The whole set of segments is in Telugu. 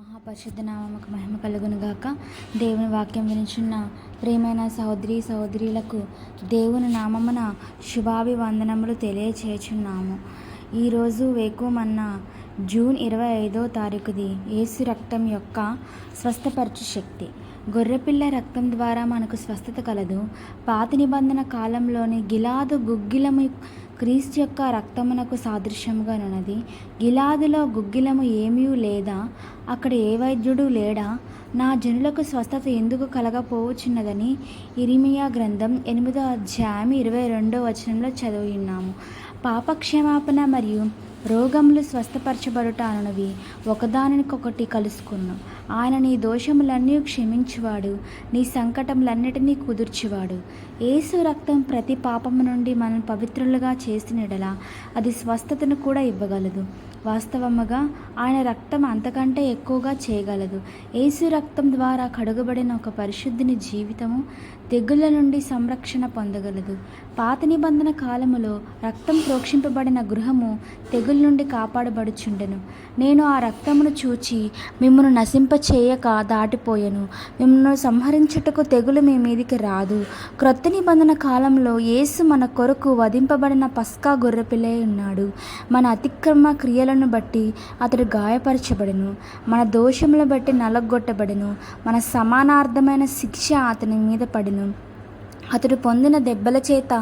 మహాపరిశుద్ధ నామకు మహిమ కలుగునుగాక దేవుని వాక్యం వినిచున్న ప్రియమైన సహోదరి సహోదరులకు దేవుని నామమున శుభాభివందనములు తెలియచేచున్నాము. ఈరోజు వేకుమన్న జూన్ ఇరవై ఐదో తారీఖుది ఏసు రక్తం యొక్క స్వస్థపరచు శక్తి. గొర్రెపిల్ల రక్తం ద్వారా మనకు స్వస్థత కలదు. పాత నిబంధన కాలంలోని గిలాదు గుగ్గిలము క్రీస్తు యొక్క రక్తమునకు సాదృశ్యముగా ఉన్నది. గిలాదులో గుగ్గిలము ఏమీ లేదా? అక్కడ ఏ వైద్యుడు లేడా? నా జనులకు స్వస్థత ఎందుకు కలగపోవచ్చున్నదని ఇరిమియా గ్రంథం ఎనిమిదో అధ్యాయం ఇరవై రెండో వచనంలో చదివి ఉన్నాము పాపక్షమాపణ మరియు రోగములు స్వస్థపరచబడుట అనునవి. ఒకదానికొకటి కలుసుకున్నాం ఆయన నీ దోషములన్నీ క్షమించువాడు నీ సంకటములన్నిటినీ కుదుర్చువాడు. ఏసు రక్తం ప్రతి పాపము నుండి మనం పవిత్రులుగా చేసినడలా అది స్వస్థతను కూడా ఇవ్వగలదు. వాస్తవముగా ఆయన రక్తం అంతకంటే ఎక్కువగా చేయగలదు. ఏసు రక్తం ద్వారా కడుగబడిన ఒక పరిశుద్ధిని జీవితము తెగుళ్ళ నుండి సంరక్షణ పొందగలదు. పాత నిబంధన కాలములో రక్తం ప్రోక్షింపబడిన గృహము తెగుల నుండి కాపాడబడుచుండెను. నేను ఆ రక్తమును చూచి మిమ్మను నశింప చేయక దాటిపోయెను. మిమ్మల్ని సంహరించుటకు తెగులు మీ మీదికి రాదు. క్రొత్త నిబంధన కాలంలో యేసు మన కొరకు వధింపబడిన పస్కా గొర్రెపిల్లై ఉన్నాడు. మన అతిక్రమ క్రియలను బట్టి అతడు గాయపరచబడెను. మన దోషములను బట్టి నలగొట్టబడెను. మన సమానార్థమైన శిక్ష అతని మీద పడెను. అతడు పొందిన దెబ్బల చేత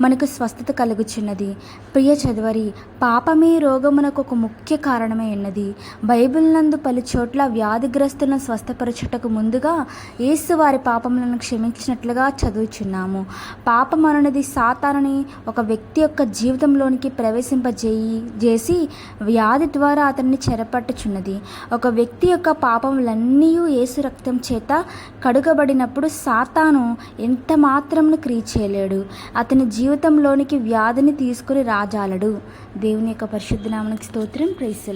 మనకు స్వస్థత కలుగుచున్నది. ప్రియ చదువరి పాపమే రోగమునకు ఒక ముఖ్య కారణమై ఉన్నది. బైబిల్ నందు పలు చోట్ల వ్యాధిగ్రస్తులను స్వస్థపరచుటకు ముందుగా యేసు వారి పాపములను క్షమించినట్లుగా చదువుచున్నాము. పాపం అనున్నది సాతానని ఒక వ్యక్తి యొక్క జీవితంలోనికి ప్రవేశింపజేయి చేసి వ్యాధి ద్వారా అతన్ని చెరపట్టుచున్నది. ఒక వ్యక్తి యొక్క పాపములన్నీ యేసు రక్తం చేత కడుగబడినప్పుడు సాతాను ఎంత మాత్రం మాత్రమును క్రియ చేయలేడు. అతని జీవితంలోనికి వ్యాధిని తీసుకుని రాజాలడు. దేవుని యొక్క పరిశుద్ధ నామనికి స్తోత్రం. ప్రైస్